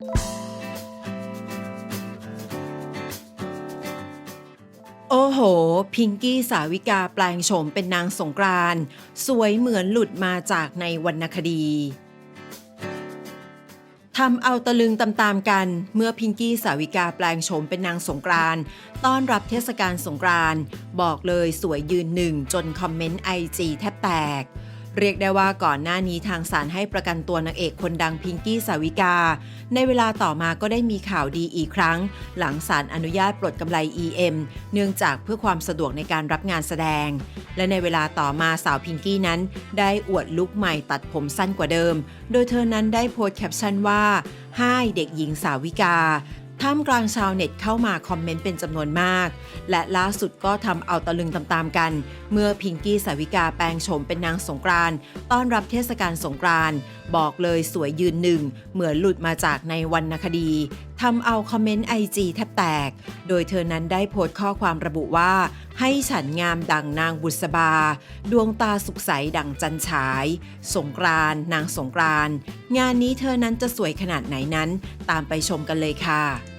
โอ้โห พิงกี้สาวิกาแปลงโฉมเป็นนางสงกรานต์สวยเหมือนหลุดมาจากในวรรณคดีทำเอาตะลึงตามๆกัน เมื่อพิงกี้สาวิกาแปลงโฉมเป็นนางสงกรานต้อนรับเทศกาลสงกรานบอกเลยสวยยืนหนึ่งจนคอมเมนต์ไอจีแทบแตก เรียกได้ว่าก่อนหน้านี้ทางศาลให้ประกันตัวนางเอกคนดังพิงกี้สาวิกา ในเวลาต่อมาก็ได้มีข่าวดีอีกครั้ง หลังศาลอนุญาตปลดกำไร EM เนื่องจากเพื่อความสะดวกในการรับงานแสดง และในเวลาต่อมาสาวพิงกี้นั้น ได้อวดลุคใหม่ตัดผมสั้นกว่าเดิม โดยเธอนั้นได้โพสต์แคปชั่นว่าให้เด็กหญิงสาวิกา ท่ามกลางชาวเน็ตเข้ามาคอมเมนต์เป็นจำนวนมาก และล่าสุดก็ทำเอาตะลึงตามๆกัน เมื่อพิงกี้สาวิกาแปลงโฉมเป็นนางสงกรานต้อนรับเทศกาลสงกรานต์บอกเลยสวยยืนหนึ่ง เหมือนหลุดมาจากในวรรณคดีทำเอาคอมเมนต์ไอจีแทบแตก โดยเธอนั้นได้โพสต์ข้อความระบุว่า ให้ฉันงามดังนางบุษบา ดวงตาสุขใสดังจันฉาย สงกรานต์นางสงกรานต์งานนี้เธอนั้นจะสวยขนาดไหนนั้น ตามไปชมกันเลยค่ะ